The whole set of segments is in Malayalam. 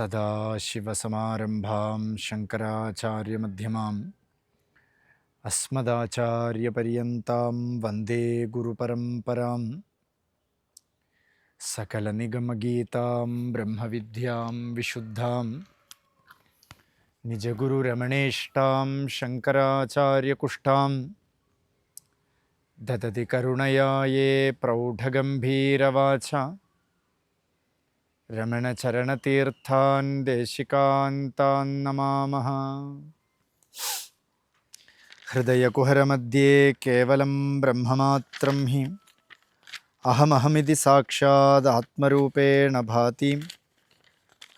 सदाशिवसमारम्भां शङ्कराचार्यमध्यमाम् अस्मदाचार्यपर्यन्तां वंदे गुरुपरम्परां सकलनिगमगीतां ब्रह्मविद्यां विशुद्धां। निजगुरुरमणेष्टां शङ्कराचार्यकुष्ठां ददति करुणया ये प्रौढगम्भीरवाचा रमणचरणतीर्थान् देशिकान्तान् नमामः। हृदयकुहरमध्ये केवलं ब्रह्ममात्रं हि अहमहमिति साक्षादात्मरूपेण भाति।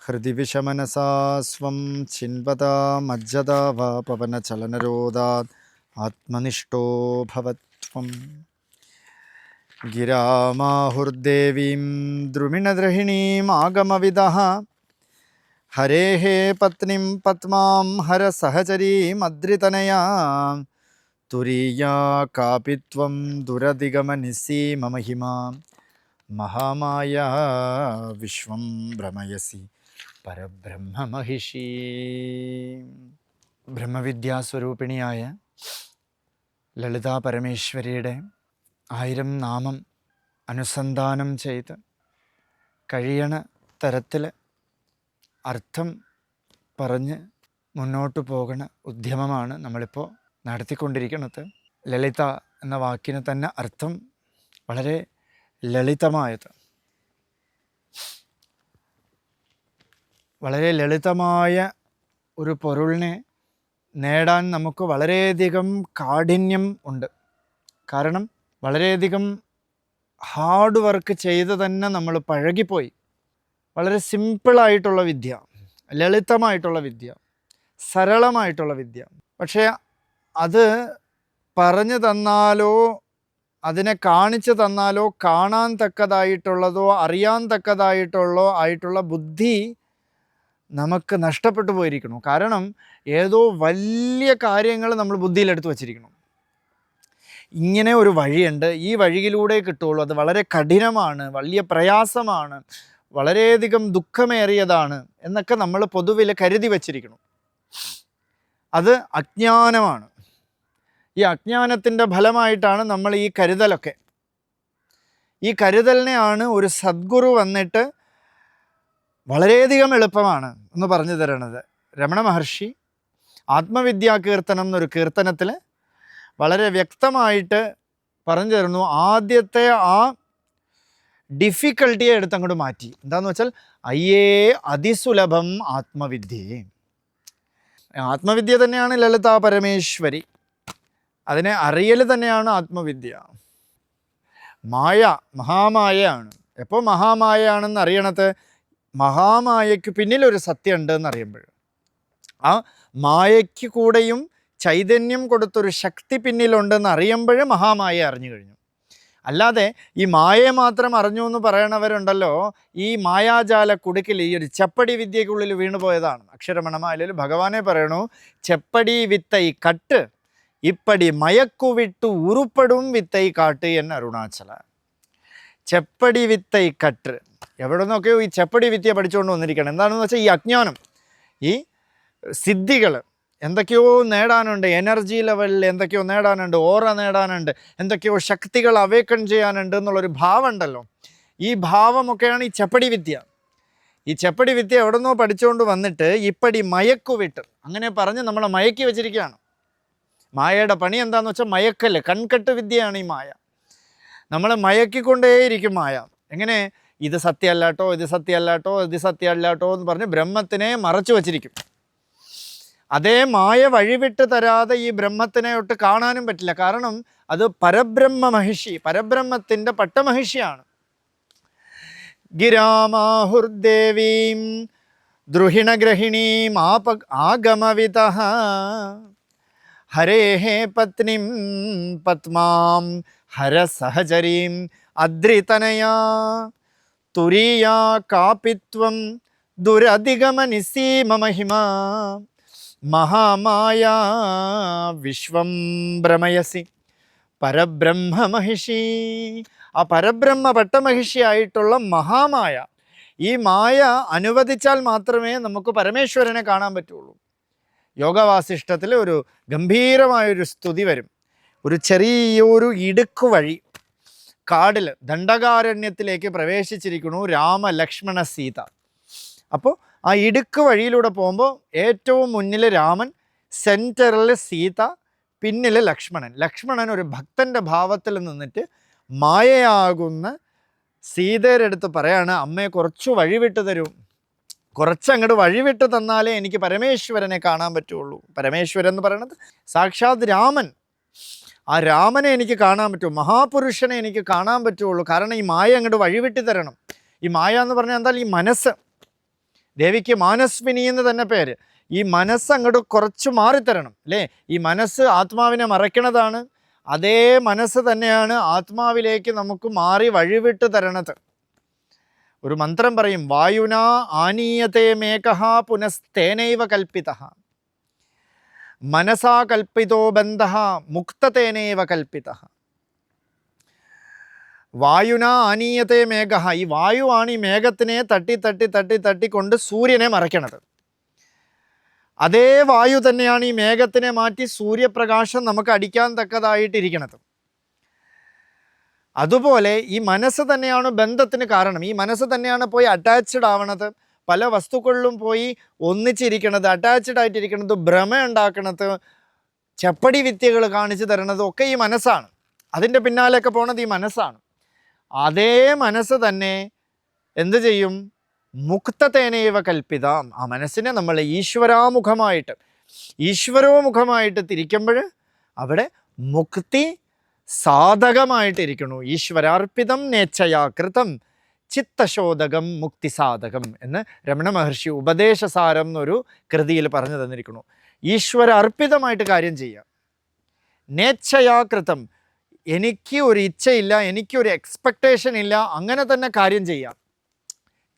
हृदि विषमनसा स्वं चिन्वता मज्जदा वा पवनचलनरोदात् आत्मनिष्ठो भवत्वम्। ദ്രുമിണദ്രഹിണീം ആഗമവിദഃ ഹരേः പത്നിം പത്മാം ഹരസഹചരീമദ്രിതനയാ തുരീയാ കാപി ത്വം ദുരധിഗമനിസീമമഹിമാ മഹാമായ വിശ്വം ഭ്രമയസി പരബ്രഹ്മമഹിഷീ ബ്രഹ്മവിദ്യാസ്വരൂപിണിയായ ലളിതാ പരമേശ്വരിയുടെ ആയിരം നാമം അനുസന്ധാനം ചെയ്ത് കഴിയണ തരത്തിൽ അർത്ഥം പറഞ്ഞ് മുന്നോട്ട് പോകുന്ന ഉദ്യമമാണ് നമ്മളിപ്പോൾ നടത്തിക്കൊണ്ടിരിക്കുന്നത്. ലളിത എന്ന വാക്കിന് തന്നെ അർത്ഥം വളരെ ലളിതമായത്. വളരെ ലളിതമായ ഒരു പൊരുളിനെ നേടാൻ നമുക്ക് വളരെയധികം കാഠിന്യം ഉണ്ട്. കാരണം വളരെയധികം ഹാർഡ് വർക്ക് ചെയ്ത് തന്നെ നമ്മൾ പഴകിപ്പോയി. വളരെ സിമ്പിളായിട്ടുള്ള വിദ്യ ലളിതമായിട്ടുള്ള വിദ്യ സരളമായിട്ടുള്ള വിദ്യ. പക്ഷേ അത് പറഞ്ഞു തന്നാലോ അതിനെ കാണിച്ചു തന്നാലോ കാണാൻ തക്കതായിട്ടുള്ളതോ അറിയാൻ തക്കതായിട്ടുള്ളോ ആയിട്ടുള്ള ബുദ്ധി നമുക്ക് നഷ്ടപ്പെട്ടു പോയിരിക്കണം കാരണം ഏതോ വലിയ കാര്യങ്ങൾ നമ്മൾ ബുദ്ധിയിലെടുത്ത് വച്ചിരിക്കണം ഇങ്ങനെ ഒരു വഴിയുണ്ട്. ഈ വഴിയിലൂടെ കിട്ടുള്ളൂ അത് വളരെ കഠിനമാണ് വലിയ പ്രയാസമാണ് വളരെയധികം ദുഃഖമേറിയതാണ് എന്നൊക്കെ നമ്മൾ പൊതുവിൽ കരുതി വച്ചിരിക്കണം അത് അജ്ഞാനമാണ്. ഈ അജ്ഞാനത്തിന്റെ ഫലമായിട്ടാണ് നമ്മൾ ഈ കരുതലൊക്കെ. ഈ കരുതലിനെയാണ് ഒരു സദ്ഗുരു വന്നിട്ട് വളരെയധികം എളുപ്പമാണ് എന്ന് പറഞ്ഞു തരണത് രമണ മഹർഷി ആത്മവിദ്യാ കീർത്തനം എന്നൊരു കീർത്തനത്തിൽ വളരെ വ്യക്തമായിട്ട് പറഞ്ഞു തരുന്നു. ആദ്യത്തെ ആ ഡിഫിക്കൽട്ടിയെ എടുത്ത് അങ്ങോട്ട് മാറ്റി. എന്താന്ന് വെച്ചാൽ അയ്യേ അതിസുലഭം ആത്മവിദ്യയെ ആത്മവിദ്യ തന്നെയാണ് ലളിതാ പരമേശ്വരി. അതിനെ അറിയൽ തന്നെയാണ് ആത്മവിദ്യ. മായ മഹാമായയാണ്. എപ്പോൾ മഹാമായയാണെന്ന് അറിയണത്? മഹാമായയ്ക്ക് പിന്നിലൊരു സത്യം ഉണ്ട് എന്ന് അറിയുമ്പോൾ. ആ മായയ്ക്ക് കൂടെയും ചൈതന്യം കൊടുത്തൊരു ശക്തി പിന്നിലുണ്ടെന്ന് അറിയുമ്പോൾ മഹാമായ അറിഞ്ഞു കഴിഞ്ഞു. അല്ലാതെ ഈ മായയെ മാത്രം അറിഞ്ഞു എന്ന് പറയണവരുണ്ടല്ലോ. ഈ മായാജാല കുടുക്കിൽ ഈ ഒരു ചെപ്പടി വിദ്യക്കുള്ളിൽ വീണുപോയതാണ് അക്ഷരമണമായാലും ഭഗവാനെ പറയണു ചെപ്പടി വിത്തൈ കട്ട് ഇപ്പടി മയക്കുവിട്ടു ഉരുപ്പടും വിത്തൈ കാട്ട് എന്ന് അരുണാചല. ചെപ്പടി വിത്തൈ കട്ട് എവിടെ നിന്നൊക്കെയോ ഈ ചെപ്പടി വിദ്യ പഠിച്ചുകൊണ്ട് വന്നിരിക്കണം എന്താണെന്ന് വെച്ചാൽ ഈ അജ്ഞാനം ഈ സിദ്ധികൾ എന്തൊക്കെയോ നേടാനുണ്ട് എനർജി ലെവലിൽ എന്തൊക്കെയോ നേടാനുണ്ട് ഓറ നേടാനുണ്ട് എന്തൊക്കെയോ ശക്തികൾ അവേക്കൺ ചെയ്യാനുണ്ട് എന്നുള്ളൊരു ഭാവം ഉണ്ടല്ലോ ഈ ഭാവമൊക്കെയാണ് ഈ ചെപ്പടി വിദ്യ. ഈ ചെപ്പടി വിദ്യ എവിടെ നിന്നോ പഠിച്ചുകൊണ്ട് വന്നിട്ട് ഇപ്പടി മയക്കുവിട്ട് അങ്ങനെ പറഞ്ഞ് നമ്മളെ മയക്കി വെച്ചിരിക്കുകയാണ്. മായയുടെ പണി എന്താന്ന് വെച്ചാൽ മയക്കൽ കൺകെട്ട് വിദ്യയാണ് ഈ മായ. നമ്മൾ മയക്കിക്കൊണ്ടേയിരിക്കും മായ. എങ്ങനെ? ഇത് സത്യമല്ലാട്ടോ ഇത് സത്യമല്ലാട്ടോ ഇത് സത്യമല്ലാട്ടോ എന്ന് പറഞ്ഞ് ബ്രഹ്മത്തിനെ മറച്ചു വച്ചിരിക്കും. അതേ മായ വഴിവിട്ട് തരാതെ ഈ ബ്രഹ്മത്തിനെ ഒട്ട് കാണാനും പറ്റില്ല. കാരണം അത് പരബ്രഹ്മ മഹിഷി പരബ്രഹ്മത്തിന്റെ പട്ടമഹിഷിയാണ്. ഗിരാമാഹുർദേവീം ദ്രുഹിണഗ്രഹിണീം ആപ ആഗമവിത ഹേ പത്നിം പത്മാം ഹരസഹചരീം അദ്രിതനയാ. തുരീയാ കാപിത്വം ദുരധിഗമനിസീമമഹിമാ മഹാമായ വിശ്വം ഭ്രമയസി. പരബ്രഹ്മ മഹിഷി ആ പരബ്രഹ്മ പട്ടമഹിഷിയായിട്ടുള്ള മഹാമായ ഈ മായ അനുവദിച്ചാൽ മാത്രമേ നമുക്ക് പരമേശ്വരനെ കാണാൻ പറ്റുള്ളൂ. യോഗവാസിഷ്ടത്തിൽ ഒരു ഗംഭീരമായൊരു സ്തുതി വരും. ഒരു ചെറിയൊരു ഇടുക്ക് വഴി കാടിൽ ദണ്ഡകാരണ്യത്തിലേക്ക് പ്രവേശിച്ചിരിക്കുന്നു രാമ ലക്ഷ്മണ സീത. അപ്പോൾ ആ ഇടുക്ക് വഴിയിലൂടെ പോകുമ്പോൾ ഏറ്റവും മുന്നിൽ രാമൻ സെന്ററിൽ സീത പിന്നിൽ ലക്ഷ്മണൻ. ലക്ഷ്മണൻ ഒരു ഭക്തന്റെ ഭാവത്തിൽ നിന്നിട്ട് മായയാകുന്ന സീതയുടെ അടുത്ത് പറയാണ് അമ്മയെ കുറച്ച് വഴിവിട്ട് തരൂ. കുറച്ചങ്ങോട്ട് വഴിവിട്ട് തന്നാലേ എനിക്ക് പരമേശ്വരനെ കാണാൻ പറ്റുള്ളൂ. പരമേശ്വരൻ എന്ന് പറയുന്നത് സാക്ഷാത് രാമൻ. ആ രാമനെ എനിക്ക് കാണാൻ പറ്റും മഹാപുരുഷനെ എനിക്ക് കാണാൻ പറ്റുള്ളൂ. കാരണം ഈ മായ അങ്ങോട്ട് വഴിവിട്ട് തരണം. ഈ മായ എന്ന് പറഞ്ഞാൽ എന്താ? ഈ മനസ്സ്. ദേവിക്ക് മാനസ്വിനി എന്ന് തന്നെ പേര്. ഈ മനസ്സ് അങ്ങോട്ട് കുറച്ച് മാറിത്തരണം അല്ലേ? ഈ മനസ്സ് ആത്മാവിനെ മറയ്ക്കണതാണ് അതേ മനസ്സ് തന്നെയാണ് ആത്മാവിലേക്ക് നമുക്ക് മാറി വഴിവിട്ട് തരണത്. ഒരു മന്ത്രം പറയും വായുന ആനീയത്തെ മേഘ പുനസ്തേനൈവ കൽപ്പിത. മനസാ കൽപ്പിതോ ബന്ധ മുക്തതേനൈവ കൽപ്പിത. വായുന ആനീയത്തെ മേഘ ഈ വായുവാണ് ഈ മേഘത്തിനെ തട്ടി തട്ടി തട്ടി തട്ടിക്കൊണ്ട് സൂര്യനെ മറയ്ക്കണത്. അതേ വായു തന്നെയാണ് ഈ മേഘത്തിനെ മാറ്റി സൂര്യപ്രകാശം നമുക്ക് അടിക്കാൻ തക്കതായിട്ടിരിക്കണത്. അതുപോലെ ഈ മനസ്സ് തന്നെയാണ് ബന്ധത്തിന് കാരണം. ഈ മനസ്സ് തന്നെയാണ് പോയി അറ്റാച്ച്ഡ് ആവണത്. പല വസ്തുക്കളിലും പോയി ഒന്നിച്ചിരിക്കണത് അറ്റാച്ച്ഡ് ആയിട്ടിരിക്കണത് ഭ്രമ ഉണ്ടാക്കണത് ചപ്പടി വിദ്യകൾ കാണിച്ചു തരണത് ഒക്കെ ഈ മനസ്സാണ്. അതിന്റെ പിന്നാലെയൊക്കെ പോണത് ഈ മനസ്സാണ്. അതേ മനസ്സ് തന്നെ എന്ത് ചെയ്യും? മുക്തതേനൈവ കൽപ്പിതാം. ആ മനസ്സിനെ നമ്മൾ ഈശ്വരാമുഖമായിട്ട് ഈശ്വരോമുഖമായിട്ട് തിരിക്കുമ്പോൾ അവിടെ മുക്തി സാധകമായിട്ടിരിക്കണു ഈശ്വരാർപ്പിതം നേച്ഛയാകൃതം ചിത്തശോധകം മുക്തിസാധകം എന്ന് രമണ മഹർഷി ഉപദേശസാരം എന്നൊരു കൃതിയിൽ പറഞ്ഞു തന്നിരിക്കുന്നു. ഈശ്വരാർപ്പിതമായിട്ട് കാര്യം ചെയ്യുക നേച്ഛയാകൃതം എനിക്ക് ഒരു ഇച്ഛയില്ല എനിക്കൊരു എക്സ്പെക്റ്റേഷൻ ഇല്ല അങ്ങനെ തന്നെ കാര്യം ചെയ്യാം.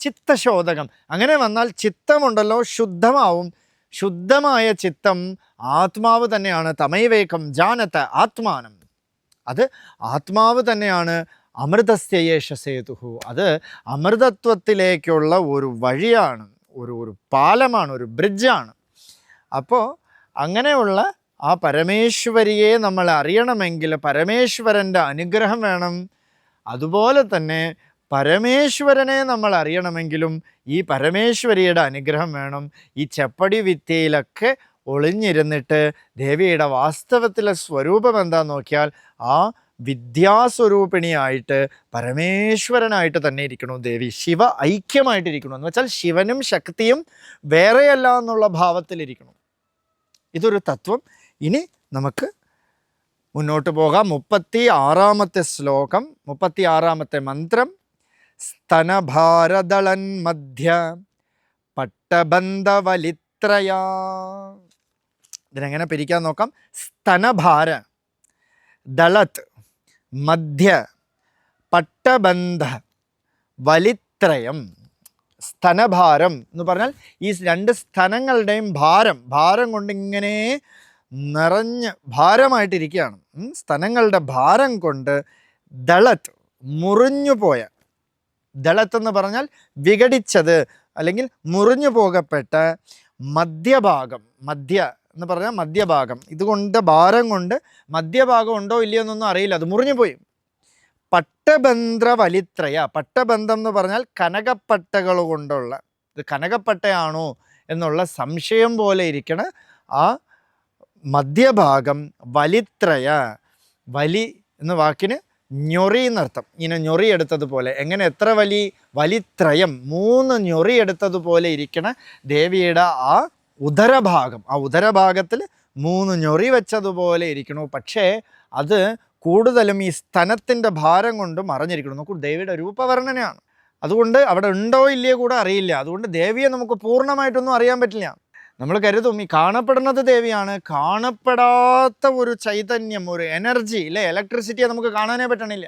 ചിത്തശോധകം. അങ്ങനെ വന്നാൽ ചിത്തമുണ്ടല്ലോ ശുദ്ധമാവും. ശുദ്ധമായ ചിത്തം ആത്മാവ് തന്നെയാണ്. തമൈവേകം ജാനത്ത് ആത്മാനം. അത് ആത്മാവ് തന്നെയാണ്. അമൃതസ്യയേഷ സേതുഹു അത് അമൃതത്വത്തിലേക്കുള്ള ഒരു വഴിയാണ്. ഒരു ഒരു പാലമാണ് ഒരു ബ്രിഡ്ജാണ് അപ്പോൾ അങ്ങനെയുള്ള ആ പരമേശ്വരിയെ നമ്മൾ അറിയണമെങ്കിൽ പരമേശ്വരന്റെ അനുഗ്രഹം വേണം. അതുപോലെ തന്നെ പരമേശ്വരനെ നമ്മൾ അറിയണമെങ്കിലും ഈ പരമേശ്വരിയുടെ അനുഗ്രഹം വേണം. ഈ ചെപ്പടി വിദ്യയിലൊക്കെ ഒളിഞ്ഞിരുന്നിട്ട് ദേവിയുടെ വാസ്തവത്തിലെ സ്വരൂപം എന്താന്ന് നോക്കിയാൽ ആ വിദ്യാസ്വരൂപിണിയായിട്ട് പരമേശ്വരനായിട്ട് തന്നെ ഇരിക്കണം ദേവി ശിവ ഐക്യമായിട്ടിരിക്കണം എന്ന് വെച്ചാൽ ശിവനും ശക്തിയും വേറെയല്ല എന്നുള്ള ഭാവത്തിലിരിക്കണം ഇതൊരു തത്വം. ഇനി നമുക്ക് മുന്നോട്ട് പോകാം. മുപ്പത്തി ആറാമത്തെ ശ്ലോകം മുപ്പത്തി ആറാമത്തെ മന്ത്രം. സ്തനഭാരദളൻ മധ്യ പട്ടബന്ധവലിത്രയാ. ഇതിനെങ്ങനെ പിരിക്കാൻ നോക്കാം? സ്തനഭാര ദളത് മധ്യ പട്ടബന്ധ വലിത്രയം സ്തനഭാരം എന്ന് പറഞ്ഞാൽ ഈ രണ്ട് സ്തനങ്ങളുടെയും ഭാരം ഭാരം കൊണ്ട് ഇങ്ങനെ നിറഞ്ഞ് ഭാരമായിട്ടിരിക്കുകയാണ്. സ്ഥലങ്ങളുടെ ഭാരം കൊണ്ട് ദളത് മുറിഞ്ഞുപോയ ദളത്ത് എന്ന് പറഞ്ഞാൽ വിഘടിച്ചത് അല്ലെങ്കിൽ മുറിഞ്ഞു പോകപ്പെട്ട മധ്യഭാഗം മധ്യ എന്ന് പറഞ്ഞാൽ മധ്യഭാഗം. ഇതുകൊണ്ട് ഭാരം കൊണ്ട് മധ്യഭാഗം ഉണ്ടോ ഇല്ലയോ എന്നൊന്നും അറിയില്ല. അത് മുറിഞ്ഞു പോയി പട്ടബന്ധ്ര വലിത്രയ പട്ടബന്ധം എന്ന് പറഞ്ഞാൽ കനകപ്പട്ടകൾ കൊണ്ടുള്ള ഇത് കനകപ്പട്ടയാണോ എന്നുള്ള സംശയം പോലെ ഇരിക്കണ ആ മധ്യഭാഗം വലിത്രയ വലി എന്ന വാക്കിന് ഞൊറി എന്നർത്ഥം. ഇങ്ങനെ ഞൊറി എടുത്തതുപോലെ. എങ്ങനെ എത്ര വലി? വലിത്രയം. മൂന്ന് ഞൊറി എടുത്തതുപോലെ ഇരിക്കണ ദേവിയുടെ ആ ഉദരഭാഗം. ആ ഉദരഭാഗത്തിൽ മൂന്ന് ഞൊറി വെച്ചതുപോലെ ഇരിക്കണു. പക്ഷേ അത് കൂടുതലും ഈ സ്ഥനത്തിന്റെ ഭാരം കൊണ്ട് മറഞ്ഞിരിക്കണം നോക്കൂ ദേവിയുടെ രൂപവർണനയാണ്. അതുകൊണ്ട് അവിടെ ഉണ്ടോ ഇല്ലയോ കൂടെ അറിയില്ല. അതുകൊണ്ട് ദേവിയെ നമുക്ക് പൂർണമായിട്ടൊന്നും അറിയാൻ പറ്റില്ല. നമ്മൾ കരുതും ഈ കാണപ്പെടുന്നത് ദേവിയാണ്. കാണപ്പെടാത്ത ഒരു ചൈതന്യം ഒരു എനർജി ഇല്ലേ ഇലക്ട്രിസിറ്റിയെ നമുക്ക് കാണാനേ പറ്റണില്ല.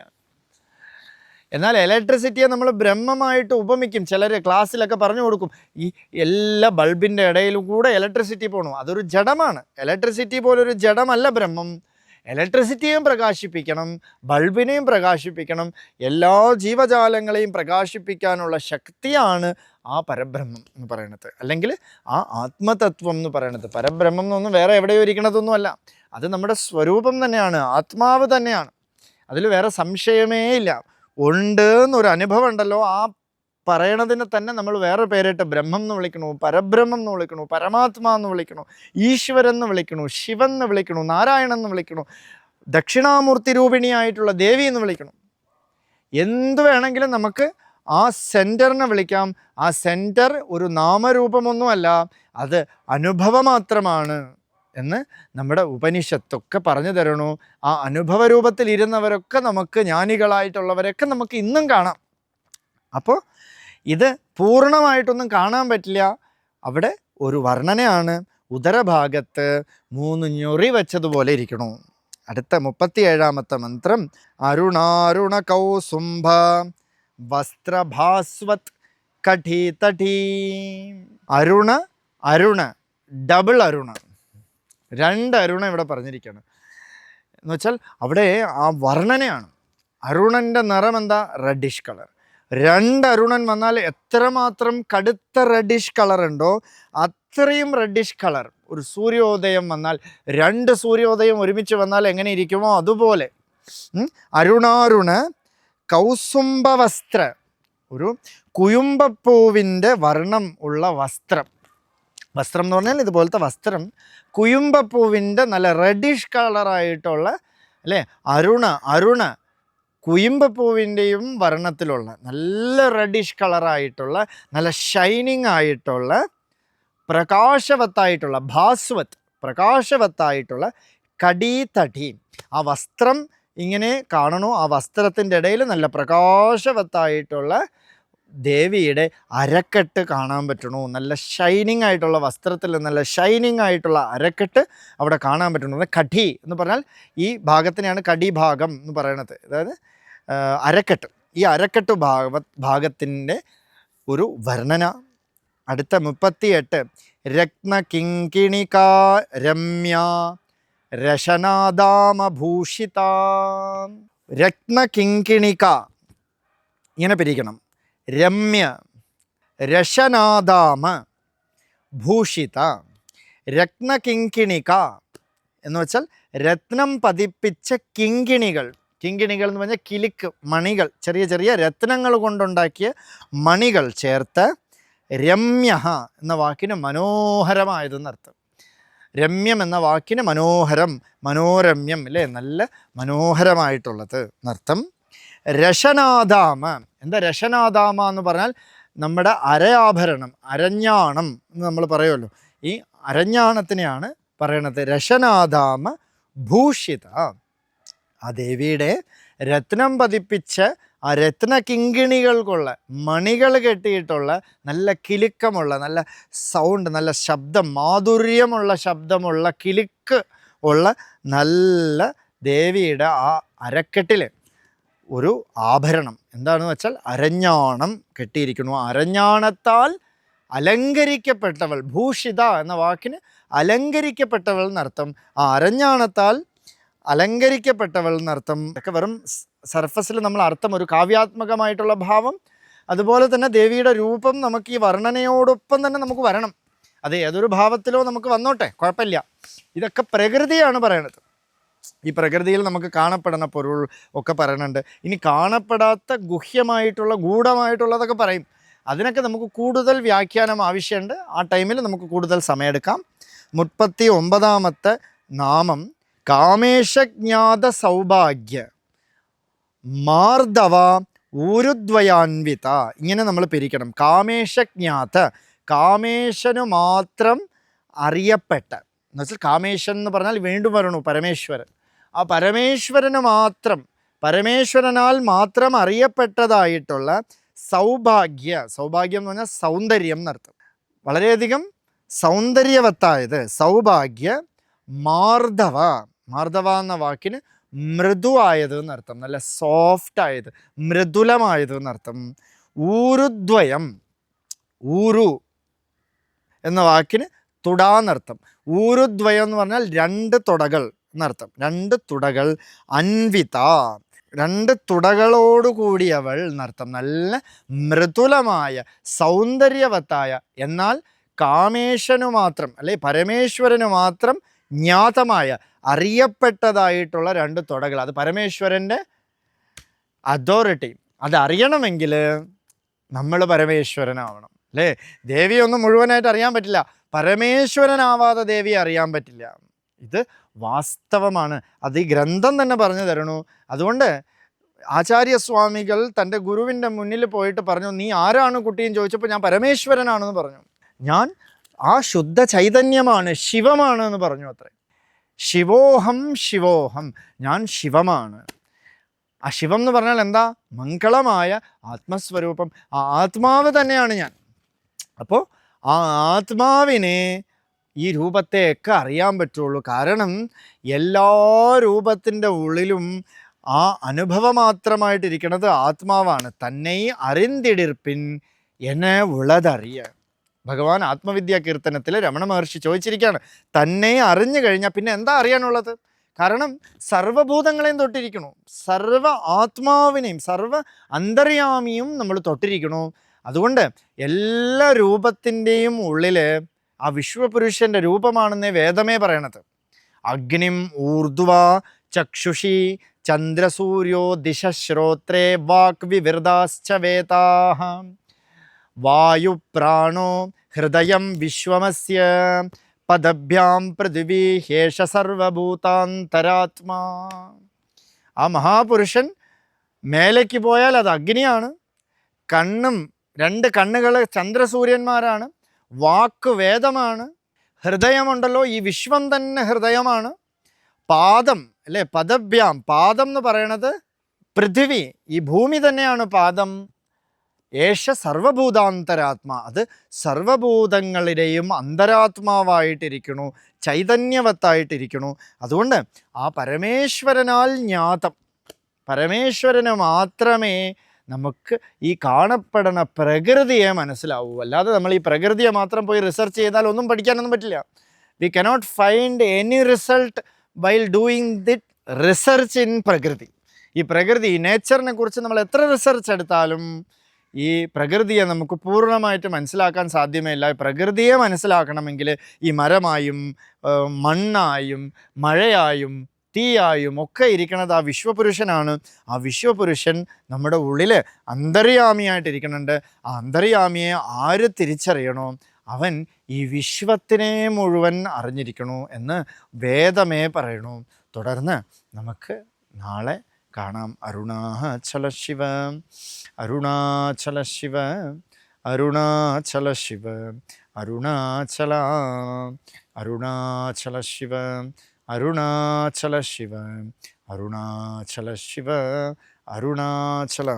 എന്നാൽ ഇലക്ട്രിസിറ്റിയെ നമ്മൾ ബ്രഹ്മമായിട്ട് ഉപമിക്കും. ചിലർ ക്ലാസ്സിലൊക്കെ പറഞ്ഞു കൊടുക്കും ഈ എല്ലാ ബൾബിന്റെ ഇടയിലും കൂടെ ഇലക്ട്രിസിറ്റി പോകണം അതൊരു ജഡമാണ്. ഇലക്ട്രിസിറ്റി പോലൊരു ജഡമല്ല ബ്രഹ്മം. ഇലക്ട്രിസിറ്റിയും പ്രകാശിപ്പിക്കണം ബൾബിനെയും പ്രകാശിപ്പിക്കണം എല്ലാ ജീവജാലങ്ങളെയും പ്രകാശിപ്പിക്കാനുള്ള ശക്തിയാണ് ആ പരബ്രഹ്മം എന്ന് പറയണത്. അല്ലെങ്കിൽ ആ ആത്മതത്വം എന്ന് പറയണത്. പരബ്രഹ്മം എന്നൊന്നും വേറെ എവിടെയോ ഇരിക്കണതൊന്നുമല്ല അത് നമ്മുടെ സ്വരൂപം തന്നെയാണ്. ആത്മാവ് തന്നെയാണ്. അതിൽ വേറെ സംശയമേ ഇല്ല. ഉണ്ട് എന്നൊരു അനുഭവം ഉണ്ടല്ലോ. ആ പറയണതിനെ തന്നെ നമ്മൾ വേറെ പേരിട്ട് ബ്രഹ്മം എന്ന് വിളിക്കണു പരബ്രഹ്മം എന്ന് വിളിക്കണു പരമാത്മാ എന്ന് വിളിക്കണു ഈശ്വരൻ എന്ന് വിളിക്കണു ശിവൻ എന്ന് വിളിക്കണു നാരായണൻ എന്ന് വിളിക്കണു ദക്ഷിണാമൂർത്തി രൂപിണിയായിട്ടുള്ള ദേവി എന്ന് വിളിക്കണം. എന്ത് വേണമെങ്കിലും നമുക്ക് ആ സെന്ററിനെ വിളിക്കാം. ആ സെന്റർ ഒരു നാമരൂപമൊന്നുമല്ല അത് അനുഭവം മാത്രമാണ് എന്ന് നമ്മുടെ ഉപനിഷത്തൊക്കെ പറഞ്ഞു തരണു. ആ അനുഭവ രൂപത്തിൽ ഇരുന്നവരൊക്കെ നമുക്ക് ജ്ഞാനികളായിട്ടുള്ളവരൊക്കെ നമുക്ക് ഇന്നും കാണാം. അപ്പോൾ ഇത് പൂർണമായിട്ടൊന്നും കാണാൻ പറ്റില്ല. അവിടെ ഒരു വർണനയാണ്. ഉദരഭാഗത്ത് മൂന്ന് ഞൊറി വെച്ചതുപോലെ ഇരിക്കണു. അടുത്ത മുപ്പത്തി ഏഴാമത്തെ മന്ത്രം അരുണാരുണ കൗസുംഭ. വസ്ത്രഭാസ്വത് കഠി തഠീ അരുണ അരുണ ഡബിൾ അരുണ. രണ്ട് അരുണ ഇവിടെ പറഞ്ഞിരിക്കുകയാണ് എന്ന് വെച്ചാൽ അവിടെ ആ വർണനയാണ്. അരുണന്റെ നിറം എന്താ? റെഡിഷ് കളർ രണ്ട് അരുണൻ വന്നാൽ എത്രമാത്രം കടുത്ത റെഡിഷ് കളർ ഉണ്ടോ അത്രയും റെഡിഷ് കളർ ഒരു സൂര്യോദയം വന്നാൽ രണ്ട് സൂര്യോദയം ഒരുമിച്ച് വന്നാൽ എങ്ങനെ ഇരിക്കുമോ? അതുപോലെ. ഉം, അരുണാരുണ് കൗസുംബവസ്ത്ര ഒരു കുയുമ്പപ്പൂവിന്റെ വർണം ഉള്ള വസ്ത്രം. വസ്ത്രം എന്ന് പറഞ്ഞാൽ ഇതുപോലത്തെ വസ്ത്രം കുയുമ്പപ്പൂവിന്റെ നല്ല റെഡിഷ് കളറായിട്ടുള്ള അല്ലേ? അരുണ അരുണ കുയുമ്പപ്പൂവിന്റെയും വർണത്തിലുള്ള നല്ല റെഡിഷ് കളറായിട്ടുള്ള നല്ല ഷൈനിങ് ആയിട്ടുള്ള പ്രകാശവത്തായിട്ടുള്ള ഭാസ്വത് പ്രകാശവത്തായിട്ടുള്ള കടീ തടി ആ വസ്ത്രം ഇങ്ങനെ കാണണോ? ആ വസ്ത്രത്തിന്റെ ഇടയിൽ നല്ല പ്രകാശവത്തായിട്ടുള്ള ദേവിയുടെ അരക്കെട്ട് കാണാൻ പറ്റണോ? നല്ല ഷൈനിങ് ആയിട്ടുള്ള വസ്ത്രത്തിൽ നല്ല ഷൈനിങ് ആയിട്ടുള്ള അരക്കെട്ട് അവിടെ കാണാൻ പറ്റണോ? കഠി എന്ന് പറഞ്ഞാൽ ഈ ഭാഗത്തിനെയാണ് കടി ഭാഗം എന്ന് പറയണത്. അതായത് അരക്കെട്ട്. ഈ അരക്കെട്ട് ഭാഗ ഭാഗത്തിന്റെ ഒരു വർണന. അടുത്ത മുപ്പത്തിയെട്ട്. രത്ന കിങ്കിണിക രമ്യ രശനാദാമഭൂഷിത. രത്നകിങ്കിണിക. ഇങ്ങനെ പിരിക്കണം. രമ്യ. രശനാദാമ ഭൂഷിത രത്നകിങ്കിണിക. എന്ന് വെച്ചാൽ രത്നം പതിപ്പിച്ച കിങ്കിണികൾ. കിങ്കിണികൾ എന്ന് പറഞ്ഞാൽ കിലുക്ക് മണികൾ. ചെറിയ ചെറിയ രത്നങ്ങൾ കൊണ്ടുണ്ടാക്കിയ മണികൾ ചേർത്ത് രമ്യ എന്ന വാക്കിന് മനോഹരമായതെന്നർത്ഥം. രമ്യം എന്ന വാക്കിന് മനോഹരം മനോരമ്യം അല്ലേ നല്ല മനോഹരമായിട്ടുള്ളത്. എന്നർത്ഥം രശനാദാമ. എന്താ രശനാദാമ എന്ന് പറഞ്ഞാൽ നമ്മുടെ അരയാഭരണം അരഞ്ഞാണം എന്ന് നമ്മൾ പറയുമല്ലോ. ഈ അരഞ്ഞാണത്തിനെയാണ് പറയണത് രശനാദാമ ഭൂഷിത. ആ ദേവിയുടെ രത്നം പതിപ്പിച്ച് ആ രത്ന കിങ്കിണികൾക്കുള്ള മണികൾ കെട്ടിയിട്ടുള്ള നല്ല കിലുക്കമുള്ള നല്ല സൗണ്ട് നല്ല ശബ്ദം മാധുര്യമുള്ള ശബ്ദമുള്ള കിലുക്ക് ഉള്ള നല്ല ദേവിയുടെ ആ അരക്കെട്ടിൽ ഒരു ആഭരണം. എന്താണെന്ന് വെച്ചാൽ അരഞ്ഞാണം കെട്ടിയിരിക്കുന്നു. അരഞ്ഞാണത്താൽ അലങ്കരിക്കപ്പെട്ടവൾ ഭൂഷിത എന്ന വാക്കിന് അലങ്കരിക്കപ്പെട്ടവൾ എന്നർത്ഥം. ആ അരഞ്ഞാണത്താൽ അലങ്കരിക്കപ്പെട്ടവൾ എന്നർത്ഥം. ഒക്കെ വെറും സർഫസിൽ നമ്മൾ അർത്ഥം ഒരു കാവ്യാത്മകമായിട്ടുള്ള ഭാവം. അതുപോലെ തന്നെ ദേവിയുടെ രൂപം നമുക്ക് ഈ വർണനയോടൊപ്പം തന്നെ നമുക്ക് വരണം. അത് ഏതൊരു ഭാവത്തിലോ നമുക്ക് വന്നോട്ടെ കുഴപ്പമില്ല. ഇതൊക്കെ പ്രകൃതിയാണ് പറയണത്. ഈ പ്രകൃതിയിൽ നമുക്ക് കാണപ്പെടുന്ന പൊരുൾ ഒക്കെ പറയണുണ്ട്. ഇനി കാണപ്പെടാത്ത ഗുഹ്യമായിട്ടുള്ള ഗൂഢമായിട്ടുള്ളതൊക്കെ പറയും. അതിനൊക്കെ നമുക്ക് കൂടുതൽ വ്യാഖ്യാനം ആവശ്യമുണ്ട്. ആ ടൈമിൽ നമുക്ക് കൂടുതൽ സമയമെടുക്കാം. മുപ്പത്തി ഒമ്പതാമത്തെ നാമം കാമേശജ്ഞാത സൗഭാഗ്യ മാർദവ ഊരുദ്വയാൻവിത. ഇങ്ങനെ നമ്മൾ പിരിക്കണം. കാമേശജ്ഞാത കാമേശനു മാത്രം അറിയപ്പെട്ട. എന്ന് വെച്ചാൽ കാമേശൻ എന്ന് പറഞ്ഞാൽ വീണ്ടും വരണു പരമേശ്വരൻ. ആ പരമേശ്വരന് മാത്രം പരമേശ്വരനാൽ മാത്രം അറിയപ്പെട്ടതായിട്ടുള്ള സൗഭാഗ്യ സൗഭാഗ്യം എന്ന് പറഞ്ഞാൽ സൗന്ദര്യം എന്നർത്ഥം. വളരെയധികം സൗന്ദര്യവത്തായത് സൗഭാഗ്യ മാർദവ. മാർദവ എന്ന വാക്കിന് മൃദുവായത് എന്നർത്ഥം നല്ല സോഫ്റ്റ് ആയത് മൃദുലമായത് എന്നർത്ഥം. ഊരുദ്വയം ഊരു എന്ന വാക്കിന് തുടാന്നർത്ഥം. ഊരുദ്വയം എന്ന് പറഞ്ഞാൽ രണ്ട് തുടകൾ എന്നർത്ഥം. രണ്ട് തുടകൾ അൻവിത. രണ്ട് തുടകളോട് കൂടിയവൾ എന്നർത്ഥം. നല്ല മൃദുലമായ സൗന്ദര്യവത്തായ എന്നാൽ കാമേശനു മാത്രം അല്ലെ പരമേശ്വരനു മാത്രം ജ്ഞാതമായ അറിയപ്പെട്ടതായിട്ടുള്ള രണ്ട് തുടകൾ. അത് പരമേശ്വരന്റെ അതോറിറ്റി അത് അറിയണമെങ്കിൽ നമ്മൾ പരമേശ്വരനാവണം അല്ലേ? ദേവിയൊന്നും മുഴുവനായിട്ട് അറിയാൻ പറ്റില്ല. പരമേശ്വരനാവാതെ ദേവിയെ അറിയാൻ പറ്റില്ല. ഇത് വാസ്തവമാണ്. അത് ഈ ഗ്രന്ഥം തന്നെ പറഞ്ഞു തരണു. അതുകൊണ്ട് ആചാര്യസ്വാമികൾ തന്റെ ഗുരുവിന്റെ മുന്നിൽ പോയിട്ട് പറഞ്ഞു നീ ആരാണ് കുട്ടിയും ചോദിച്ചപ്പോൾ ഞാൻ പരമേശ്വരനാണെന്ന് പറഞ്ഞു. ഞാൻ ആ ശുദ്ധ ചൈതന്യമാണ് ശിവമാണ് എന്ന് പറഞ്ഞു അത്രേ. ശിവോഹം ശിവോഹം ഞാൻ ശിവമാണ്. ആ ശിവം എന്ന് പറഞ്ഞാൽ എന്താ? മംഗളമായ ആത്മസ്വരൂപം. ആ ആത്മാവ് തന്നെയാണ് ഞാൻ. അപ്പോൾ ആ ആത്മാവിനെ ഈ രൂപത്തെയൊക്കെ അറിയാൻ പറ്റുള്ളൂ. കാരണം എല്ലാ രൂപത്തിന്റെ ഉള്ളിലും ആ അനുഭവം മാത്രമായിട്ടിരിക്കുന്നത് ആത്മാവാണ്. തന്നെ അറിന്തിടിർപ്പിൻ എന്നെ ഉള്ളതറിയ ഭഗവാൻ ആത്മവിദ്യാ കീർത്തനത്തിൽ രമണ മഹർഷി ചോദിച്ചിരിക്കുകയാണ്. തന്നെ അറിഞ്ഞു കഴിഞ്ഞാൽ പിന്നെ എന്താ അറിയാനുള്ളത്? കാരണം സർവഭൂതങ്ങളെയും തൊട്ടിരിക്കണു. സർവ ആത്മാവിനെയും സർവ അന്തര്യാമിയും നമ്മൾ തൊട്ടിരിക്കണു. അതുകൊണ്ട് എല്ലാ രൂപത്തിന്റെയും ഉള്ളിൽ ആ വിശ്വപുരുഷന്റെ രൂപമാണെന്നേ വേദമേ പറയണത്. അഗ്നിം ഊർധ്വ ചക്ഷുഷി ചന്ദ്രസൂര്യോ ദിശശ്രോത്രേ വാക് വിവൃതാശ്ചവേതാഹ വായു വായുപ്രാണോ ഹൃദയം വിശ്വമസ്യ പദഭ്യാം പൃഥിവി ഹേഷ സർവഭൂതാന്തരാത്മാ ആ മഹാപുരുഷൻ മേലേക്ക് പോയാൽ അത് അഗ്നിയാണ്. കണ്ണും രണ്ട് കണ്ണുകൾ ചന്ദ്രസൂര്യന്മാരാണ്. വാക്ക് വേദമാണ്. ഹൃദയമുണ്ടല്ലോ ഈ വിശ്വം തന്നെ ഹൃദയമാണ്. പാദം അല്ലേ? പദഭ്യാം പാദം എന്ന് പറയണത് പൃഥിവി. ഈ ഭൂമി തന്നെയാണ് പാദം. ഏഷ സർവഭൂതാന്തരാത്മാ. അത് സർവഭൂതങ്ങളുടെയും അന്തരാത്മാവായിട്ടിരിക്കണു ചൈതന്യവത്തായിട്ടിരിക്കണു അതുകൊണ്ട് ആ പരമേശ്വരനാൽ ജ്ഞാതം. പരമേശ്വരന് മാത്രമേ നമുക്ക് ഈ കാണപ്പെടുന്ന പ്രകൃതിയെ മനസ്സിലാവൂ. അല്ലാതെ നമ്മൾ ഈ പ്രകൃതിയെ മാത്രം പോയി റിസർച്ച് ചെയ്താൽ ഒന്നും പഠിക്കാനൊന്നും പറ്റില്ല. We cannot find any result while doing the research in prakriti. ഈ പ്രകൃതി നേച്ചറിനെ കുറിച്ച് നമ്മൾ എത്ര റിസർച്ച് എടുത്താലും ഈ പ്രകൃതിയെ നമുക്ക് പൂർണമായിട്ട് മനസ്സിലാക്കാൻ സാധ്യമേ ഇല്ല പ്രകൃതിയെ മനസ്സിലാക്കണമെങ്കിൽ ഈ മരമായും മണ്ണായും മഴയായും തീയായും ഒക്കെ ഇരിക്കുന്നത് ആ വിശ്വപുരുഷനാണ്. ആ വിശ്വപുരുഷൻ നമ്മുടെ ഉള്ളിൽ അന്തര്യാമിയായിട്ടിരിക്കുന്നുണ്ട്. ആ അന്തര്യാമിയെ ആര് തിരിച്ചറിയണോ? അവൻ ഈ വിശ്വത്തിനെ മുഴുവൻ അറിഞ്ഞിരിക്കണു എന്ന് വേദമേ പറയണു. തുടർന്ന് നമുക്ക് നാളെ കാണാം അരുണാചല ശിവ അരുണാചല ശിവ അരുണാചല ശിവ അരുണാചല അരുണാചല ശിവ അരുണാചല ശിവ അരുണാചല ശിവ അരുണാചല